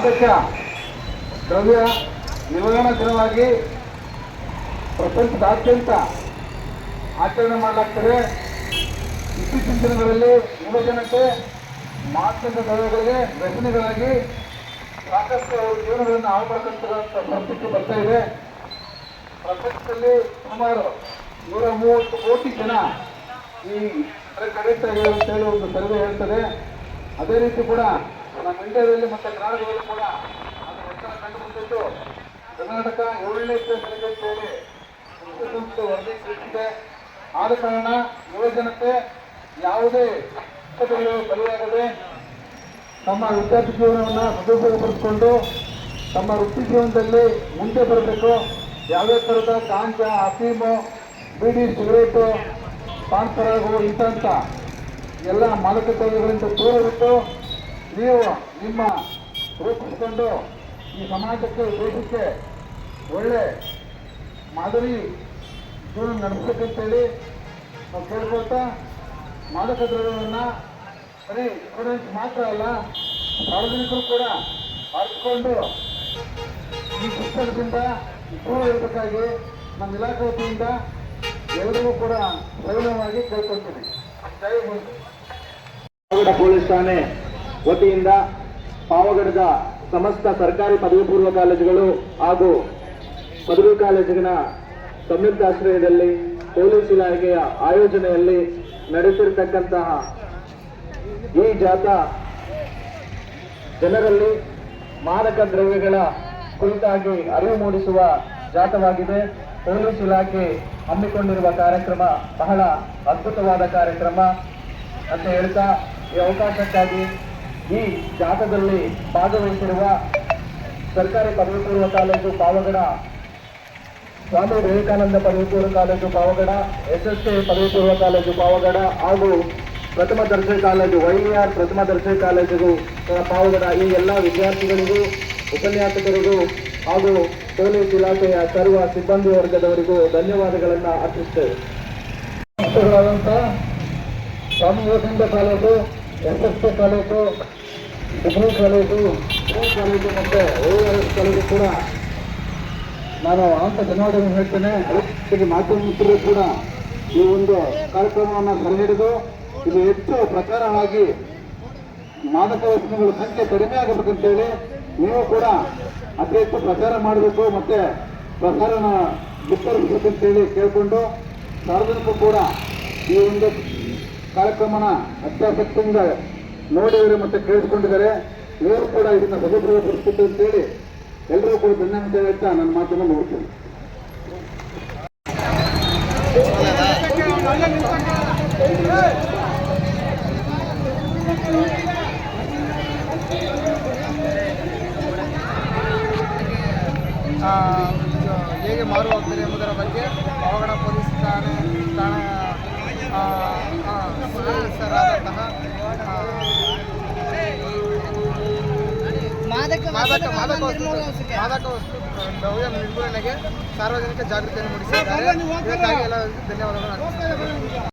ಮಾದಕ ದ್ರವ್ಯ ನಿರ್ವಹಣಾ ದಿನವಾಗಿ ಪ್ರಪಂಚದಾದ್ಯಂತ ಆಚರಣೆ ಮಾಡಲಾಗ್ತದೆ. ಇತ್ತೀಚಿನ ದಿನಗಳಲ್ಲಿ ಯುವಜನತೆ ಮಾತೃಕ ದ್ರವ್ಯಗಳಿಗೆ ವ್ಯಸನಿಗಳಾಗಿ ಸಾಕಷ್ಟು ಜೀವನಗಳನ್ನು ಹಾಳು ಪರಿಸ್ಥಿತಿ ಬರ್ತಾ ಇದೆ. ಪ್ರಪಂಚದಲ್ಲಿ ಸುಮಾರು ನೂರ ಮೂವತ್ತು ಕೋಟಿ ಜನ ಈ ಕಡಿತ ಅಂತ ಹೇಳಿ ಒಂದು ಸರ್ವೆ ಹೇಳ್ತದೆ. ಅದೇ ರೀತಿ ಕೂಡ ನಮ್ಮ ಇಂಡಿಯಾದಲ್ಲಿ ಮತ್ತು ಕರ್ನಾಟಕದಲ್ಲಿ ಕೂಡ ಅದು ಕಂಡು ಬಂದಿದ್ದು. ಕರ್ನಾಟಕ ಏಳನೇ ಹೇಳಿ ವಿಶ್ವಸಂಸ್ಥೆ ವರದಿ ತಿಳಿಸಿದೆ ಆದ ಕಾರಣ ಯುವಜನತೆ ಯಾವುದೇ ಕಷ್ಟಗಳು ಬಲಿಯಾಗದೆ ತಮ್ಮ ವಿದ್ಯಾರ್ಥಿ ಜೀವನವನ್ನು ಸದುಪಯೋಗಪಡಿಸಿಕೊಂಡು ತಮ್ಮ ವೃತ್ತಿ ಜೀವನದಲ್ಲಿ ಮುಂದೆ ಬರಬೇಕು. ಯಾವುದೇ ಥರದ ಕಾಂಚ ಅಫೀಮು ಬೀಡಿ, ಸಿಗರೇಟು ಪಾನ್ ಪರಾಗು ಇಂಥ ಎಲ್ಲ ಮಾದಕ ದ್ರವ್ಯಗಳಿಂದ ದೂರ ಬಿಟ್ಟು ನೀವು ನಿಮ್ಮ ರೂಪಿಸಿಕೊಂಡು ಈ ಸಮಾಜಕ್ಕೆ ದೇಶಕ್ಕೆ ಒಳ್ಳೆ ಮಾದರಿ ಜೀವನ ನಡೆಸಬೇಕಂತೇಳಿ ನಾವು ಕೇಳ್ಕೊಳ್ತಾ ಮಾದಕ ದ್ರವ್ಯವನ್ನು ಬರೀ ಸ್ಟೂಡೆಂಟ್ಸ್ ಮಾತ್ರ ಅಲ್ಲ, ಸಾರ್ವಜನಿಕರು ಕೂಡ ಅರಿತುಕೊಂಡು ಈ ಶಿಕ್ಷಣದಿಂದ ದೂರ ಇರಬೇಕಾಗಿ ನಮ್ಮ ಇಲಾಖೆ ವತಿಯಿಂದ ಎಲ್ಲರಿಗೂ ಕೂಡ ಸವಿನಯವಾಗಿ ಕೇಳ್ಕೊಳ್ತೀನಿ. ಪೊಲೀಸ್ ಠಾಣೆ ವತಿಯಿಂದ ಪಾವಗಡದ ಸಮಸ್ತ ಸರ್ಕಾರಿ ಪದವಿ ಪೂರ್ವ ಕಾಲೇಜುಗಳು ಹಾಗೂ ಪದವಿ ಕಾಲೇಜಿನ ಸಂಯುಕ್ತ ಆಶ್ರಯದಲ್ಲಿ ಪೊಲೀಸ್ ಇಲಾಖೆಯ ಆಯೋಜನೆಯಲ್ಲಿ ನಡೆಸಿರ್ತಕ್ಕಂತಹ ಈ ಜಾಥಾ ಜನರಲ್ಲಿ ಮಾದಕ ದ್ರವ್ಯಗಳ ಕುರಿತಾಗಿ ಅರಿವು ಮೂಡಿಸುವ ಜಾಥವಾಗಿದೆ. ಪೊಲೀಸ್ ಇಲಾಖೆ ಹಮ್ಮಿಕೊಂಡಿರುವ ಕಾರ್ಯಕ್ರಮ ಬಹಳ ಅದ್ಭುತವಾದ ಕಾರ್ಯಕ್ರಮ ಅಂತ ಹೇಳ್ತಾ ಈ ಅವಕಾಶಕ್ಕಾಗಿ ಈ ಜಾಥಾದಲ್ಲಿ ಭಾಗವಹಿಸಿರುವ ಸರ್ಕಾರಿ ಪದವಿ ಪೂರ್ವ ಕಾಲೇಜು ಪಾವಗಡ, ಸ್ವಾಮಿ ವಿವೇಕಾನಂದ ಪದವಿ ಪೂರ್ವ college Pavagada S S K ಪದವಿ ಪೂರ್ವ ಕಾಲೇಜು ಪಾವಗಡ ಹಾಗೂ ಪ್ರಥಮ ದರ್ಜೆ ಕಾಲೇಜು ವೈವಿಆರ್ ಪ್ರಥಮ ದರ್ಜೆ ಕಾಲೇಜು ಪಾವಗಡ. ಈ ಎಲ್ಲ ವಿದ್ಯಾರ್ಥಿಗಳಿಗೂ, ಉಪನ್ಯಾಸಕರಿಗೂ ಹಾಗೂ ಪೊಲೀಸ್ ಇಲಾಖೆಯ ಸರ್ವ ಸಿಬ್ಬಂದಿ ವರ್ಗದವರಿಗೂ ಧನ್ಯವಾದಗಳನ್ನು ಅರ್ಪಿಸುತ್ತೇವೆ Swami Vivekananda college S S K college degree college college ಮತ್ತು ಕಾಲೇಜು ಕೂಡ ನಾನು ಅಂತ ಧನ್ಯವಾದಗಳನ್ನು ಹೇಳ್ತೇನೆ. ಅದಕ್ಕೆ ಮಾಧ್ಯಮ ಕೂಡ ಈ ಒಂದು ಕಾರ್ಯಕ್ರಮವನ್ನು ಸೆರೆ ಹಿಡಿದು ಇದು ಹೆಚ್ಚು ಪ್ರಚಾರವಾಗಿ ಮಾದಕ ವ್ಯಸನಗಳ ಸಂಖ್ಯೆ ಕಡಿಮೆ ಆಗಬೇಕಂತೇಳಿ ನೀವು ಕೂಡ ಅತಿ ಹೆಚ್ಚು ಪ್ರಚಾರ ಮಾಡಬೇಕು ಮತ್ತೆ ಪ್ರಸಾರನ ಬಿತ್ತರಿಸಬೇಕಂತೇಳಿ ಕೇಳಿಕೊಂಡು ಸಾರ್ವಜನಿಕರು ಕೂಡ ಈ ಒಂದು ಕಾರ್ಯಕ್ರಮನ ಅತ್ಯಾಸಕ್ತಿಯಿಂದ ನೋಡಿದರೆ ಮತ್ತೆ ಕೇಳಿಸ್ಕೊಂಡಿದ್ದಾರೆ. ಇವರು ಕೂಡ ಇದನ್ನ ಸದುಪಯೋಗಪಡಿಸ್ಬೇಕು ಅಂತೇಳಿ ಎಲ್ಲರೂ ಕೂಡ ಬೆನ್ನಂತ ಹೇಳ್ತಾ ನನ್ನ ಮಾತನ್ನು ನೋಡ್ತೀನಿ ಹೇಗೆ ಮಾರು ಹೋಗ್ತಾರೆ ಎಂಬುದರ ಬಗ್ಗೆ ಪಾವಗಡ ಪೊಲೀಸ್ ಠಾಣೆ ಠಾಣೆ ಆ, ಮಾದಕ ವಸ್ತು. ಮಾದಕ ವಸ್ತು ದ್ರವ್ಯ ನಿರ್ಮೂಲನೆಗೆ ಸಾರ್ವಜನಿಕ ಜಾಗೃತಿಯನ್ನು ಮೂಡಿಸಿದ್ದಾರೆ. ಧನ್ಯವಾದಗಳು.